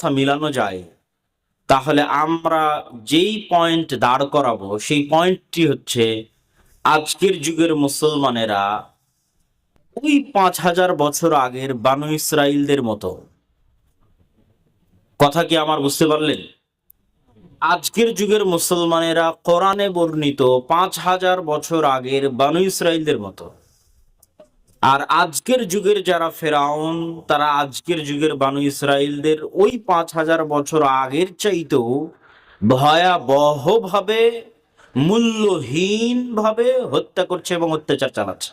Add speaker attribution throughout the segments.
Speaker 1: অবস্থা মিলানো যায়, তাহলে আমরা যেই পয়েন্ট দাঁড় করাবো, সেই পয়েন্টটি হচ্ছে আজকের যুগের মুসলমানেরা ওই পাঁচ হাজার বছর আগের বানু ইসরাইলদের মতো। কথা কি আমার বুঝতে পারলেন? আজকের যুগের মুসলমানেরা কোরআনে বর্ণিত পাঁচ হাজার বছর আগের বানু ইসরাইলদের মতো। আর আজকের যুগের যারা ফেরাউন, তারা আজকের যুগের বানু ইসরাইলদের ওই পাঁচ হাজার বছর আগের চাইতেও ভয়াবহভাবে মূল্যহীন ভাবে হত্যা করছে এবং অত্যাচার চালাচ্ছে।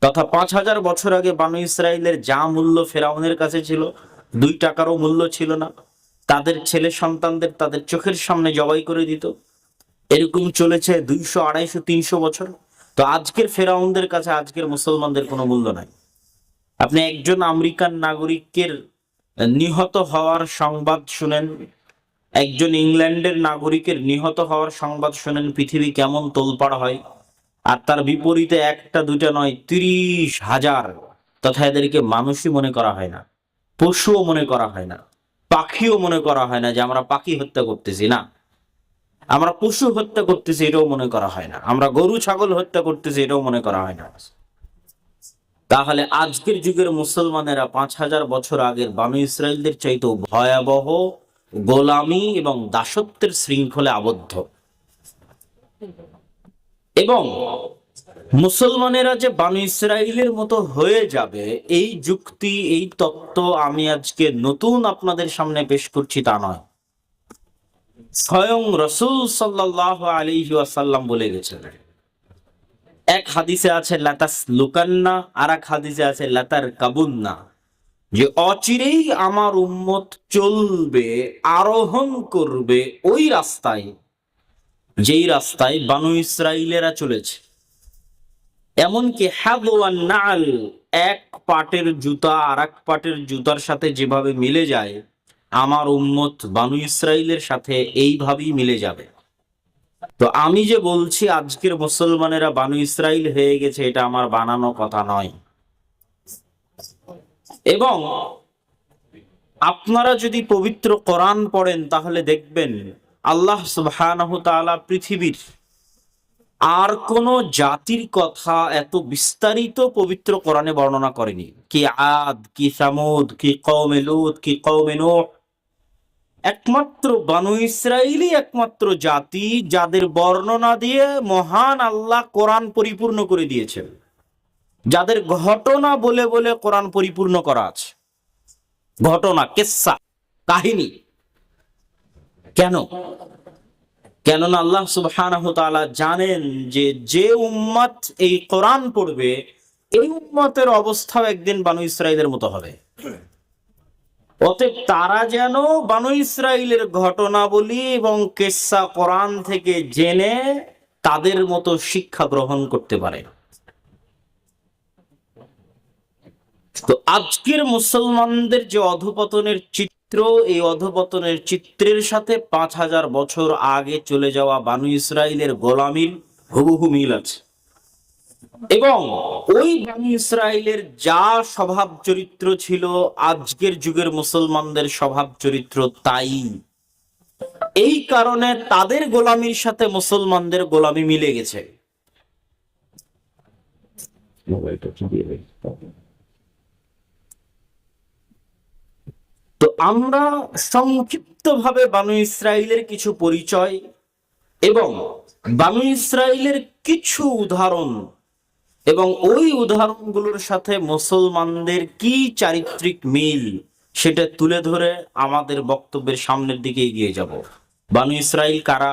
Speaker 1: তথা পাঁচ হাজার বছর আগে বানু ইসরাইলের যা মূল্য ফেরাউনের কাছে ছিল, দুই টাকারও মূল্য ছিল না। তাদের ছেলে সন্তানদের তাদের চোখের সামনে জবাই করে দিত। এরকম চলেছে দুইশো আড়াইশো তিনশো বছর। তো আজকের ফেরাউনদের কাছে আজকের মুসলমানদের কোনো মূল্য নাই। আপনি একজন আমেরিকান নাগরিকের নিহত হওয়ার সংবাদ শুনেন, একজন ইংল্যান্ডের নাগরিকের নিহত হওয়ার সংবাদ শুনেন, পৃথিবী কেমন তোলপাড় হয়, আর তার বিপরীতে একটা দুটা নয়, তিরিশ হাজার, তথা এদেরকে মানুষই মনে করা হয় না, পশুও মনে করা হয় না, পাখিও মনে করা হয় না যে আমরা পাখি হত্যা করতেছি, না। আমরা পশু হত্যা করতেছি, এটাও মনে করা হয় না। আমরা গরু, ছাগল হত্যা করতেছি, এটাও মনে করা হয় না। তাহলে আজকের যুগের মুসলমানেরা পাঁচ হাজার বছর আগের বানু ইসরায়েলদের চাইতেও ভয়াবহ, গোলামি এবং দাসত্বের শৃঙ্খলে আবদ্ধ। এবং মুসলমানেরা যে বানু ইসরায়েলের মতো হয়ে যাবে, এই যুক্তি, এই তত্ত্ব আমি আজকে নতুন আপনাদের সামনে পেশ করছি তা নয়। স্বয়ং রসুল সাল্লাহ আলাইহি ওয়াসাল্লাম বলে গেছেন। এক হাদিসে আছে লাতাস লুকান্না আর এক হাদিসে আছে লাতার কাবুন্না যে অচিরেই আমার উম্মত চলবে, আরোহণ করবে ওই রাস্তায়, যেই রাস্তায় বানু ইসরাইলেরা চলেছে। এমনকি হাদওয়ান নাল, এক পাটের জুতা আর পাটের জুতার সাথে যেভাবে মিলে যায় আমার উম্মত বানু ইসরাইলের সাথে এইভাবেই মিলে যাবে। তো আমি যে বলছি আজকের মুসলমানেরা বানু ইসরাইল হয়ে গেছে, এটা আমার বানানো কথা নয়। এবং আপনারা যদি পবিত্র কোরআন পড়েন, তাহলে দেখবেন আল্লাহ সুবহানাহু তাআলা পৃথিবীর আর কোন জাতির কথা এত বিস্তারিত পবিত্র কোরআনে বর্ণনা করেনি। কি আদ, কি সামুদ, কি কওমে লুত, কি কওমে নূহ একমাত্র বানু ইসরায়েলই একমাত্র জাতি যাদের বর্ণনা দিয়ে মহান আল্লাহ কোরআন পরিপূর্ণ করে দিয়েছেন। যাদের ঘটনা বলে বলে কোরআন পরিপূর্ণ করা আছে। ঘটনা কেসা কাহিনী। কেন? কেননা আল্লাহ তাআলা জানেন যে যে উম্মত এই কোরআন পড়বে, এই উম্মতের অবস্থাও একদিন বানু ইসরায়েলের মতো হবে। অতএব তারা যেন বানু ইসরায়েলের ঘটনাবলী এবং কেসা কোরআন থেকে জেনে তাদের মতো শিক্ষা গ্রহণ করতে পারে। তো আজকের মুসলমানদের যে অধপতনের চিত্র, এই অধপতনের চিত্রের সাথে পাঁচ হাজার বছর আগে চলে যাওয়া বানু ইসরায়েলের গোলামির হুবহু মিল আছে। এবং ওই বানু ইসরায়েলের যা স্বভাব চরিত্র ছিল, আজকের যুগের মুসলমানদের স্বভাব চরিত্র তাই। এই কারণে তাদের গোলামির সাথে মুসলমানদের গোলামি মিলে গেছে। তো আমরা সংক্ষিপ্তভাবে বানু ইসরায়েলের কিছু পরিচয় এবং বানু ইসরায়েলের কিছু উদাহরণ এবং ওই উদাহরণগুলোর সাথে মুসলমানদের কি চারিত্রিক মিল, সেটা তুলে ধরে আমাদের বক্তব্যের সামনের দিকে এগিয়ে যাব। বানু ইসরাইল কারা?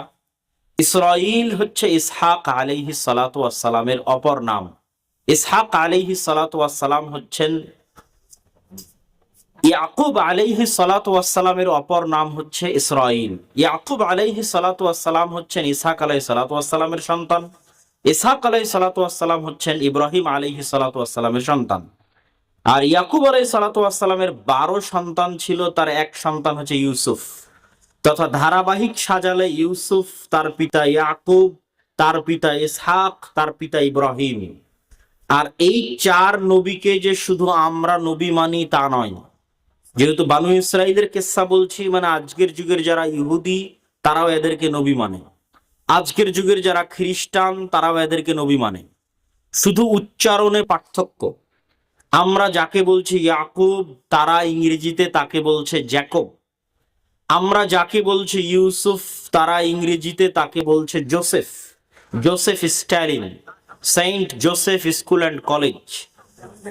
Speaker 1: ইসরাইল হচ্ছে ইসহাক আলাইহি সালাতু সালামের অপর নাম। ইসহাক আলাইহি সালাতু সালাম হচ্ছেন ইয়াকুব আলাইহি সালাতু সালামের অপর নাম হচ্ছে ইসরাইল। ইয়াকুব আলাইহি সালাতু সালাম হচ্ছেন ইসহাক আলাইহি সালাতু সালামের সন্তান। ইসহাক আলাই সালাতাম হচ্ছেন ইব্রাহিম আলাইহি সালাতামের সন্তান। আর ইয়াকুব আলাই সালাতামের বারো সন্তান ছিল, তার এক সন্তান হচ্ছে ইউসুফ। তথা ধারাবাহিক সাজালে ইউসুফ, তার পিতা ইয়াকুব, তার পিতা ইসহাক, তার পিতা ইব্রাহিম। আর এই চার নবীকে যে শুধু আমরা নবী মানি তা নয়, যেহেতু বানু ইসরাইলের কেসা বলছি মানে আজকের যুগের যারা ইহুদি, তারাও এদেরকে নবী মানে। আজকের যুগের যারা খ্রিস্টান, তারাও এদেরকে নবী মানে। শুধু উচ্চারণে পার্থক্য। আমরা যাকে বলছি ইয়াকুব, তারা ইংরেজিতে তাকে বলছে জ্যাকব। আমরা যাকে বলছি ইউসুফ, তারা ইংরেজিতে তাকে বলছে Joseph. Joseph Stalin, Saint Joseph school and college.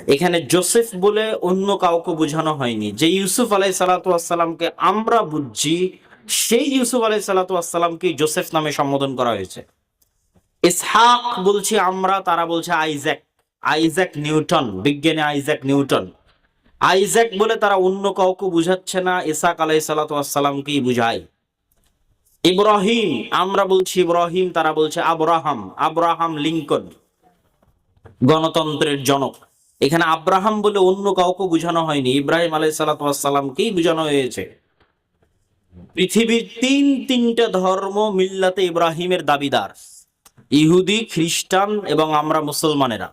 Speaker 1: এখানে জোসেফ বলে অন্য কাউকে বোঝানো হয়নি। যে ইউসুফ আলাই সালাতামকে আমরা বুঝছি সেই ইউসুফ আলাই সালাতামকে জোসেফ নামে সম্বোধন করা হয়েছে। ইসহাক বলছি, আমরা তারা বলছে, আইজ্যাক আইজ্যাক নিউটন, বিজ্ঞানী আইজ্যাক নিউটন। আইজ্যাক বলে তারা অন্য কাউকে বুঝাচ্ছে না ইসাক আলাই সালাতামকেই বুঝায়। ইব্রাহিম, আমরা বলছি ইব্রাহিম, তারা বলছে আব্রাহাম আব্রাহাম লিঙ্কন, গণতন্ত্রের জনক। এখানে আব্রাহাম বলে অন্য কাউকে বোঝানো হয়নি, ইব্রাহিম আলাই সালাতামকেই বোঝানো হয়েছে। পৃথিবীর তিন তিনটা ধর্ম মিল্লাতে ইব্রাহিমের দাবিদার, ইহুদি, খ্রিস্টান এবং আমরা মুসলমানেরা।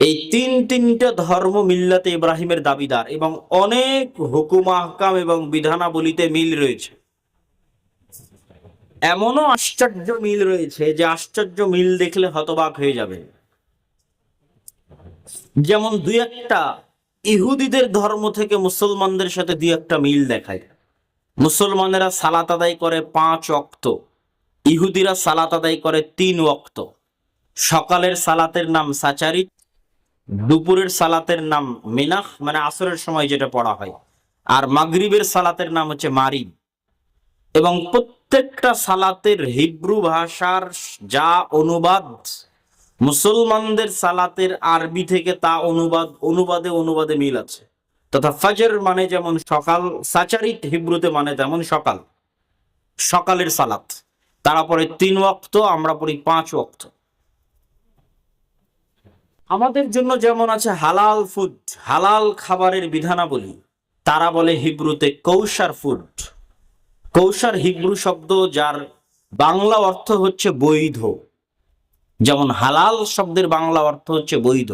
Speaker 1: এই তিন তিনটা ধর্ম মিল্লাতে ইব্রাহিমের দাবিদার এবং অনেক হুকুম, আহকাম এবং বিধানাবলিতে মিল রয়েছে। এমনও আশ্চর্য মিল রয়েছে যে আশ্চর্য মিল দেখলে হতবাক হয়ে যাবে। যেমন দুই একটা ইহুদিদের ধর্ম থেকে মুসলমানদের সাথে দুই একটা মিল দেখায়। মুসলমানেরা সালাত আদায় করে পাঁচ অক্ত ইহুদিরা সালাত আদায় করে তিন ওয়াক্ত। সকালের সালাতের নাম সাচারি, দুপুরের সালাতের নাম মিনাহ মানে আসরের সময় যেটা পড়া হয়। আর মাগরিবের সালাতের নাম হচ্ছে মারিব। এবং প্রত্যেকটা সালাতের হিব্রু ভাষার যা অনুবাদ, মুসলমানদের সালাতের আরবি থেকে তা অনুবাদ, অনুবাদে অনুবাদে মিল আছে। তথা ফজর মানে যেমন সকাল, সাচারিত হিব্রুতে মানে তেমন সকাল, সকালের সালাত। তারা পরে তিন ওয়াক্ত, আমরা পড়ি পাঁচ ওয়াক্ত। আমাদের জন্য যেমন আছে হালাল ফুড হালাল খাবারের বিধানাবলী, তারা বলে হিব্রুতে কৌশার ফুড কৌশার হিব্রু শব্দ যার বাংলা অর্থ হচ্ছে বৈধ। যেমন হালাল শব্দের বাংলা অর্থ হচ্ছে বৈধ।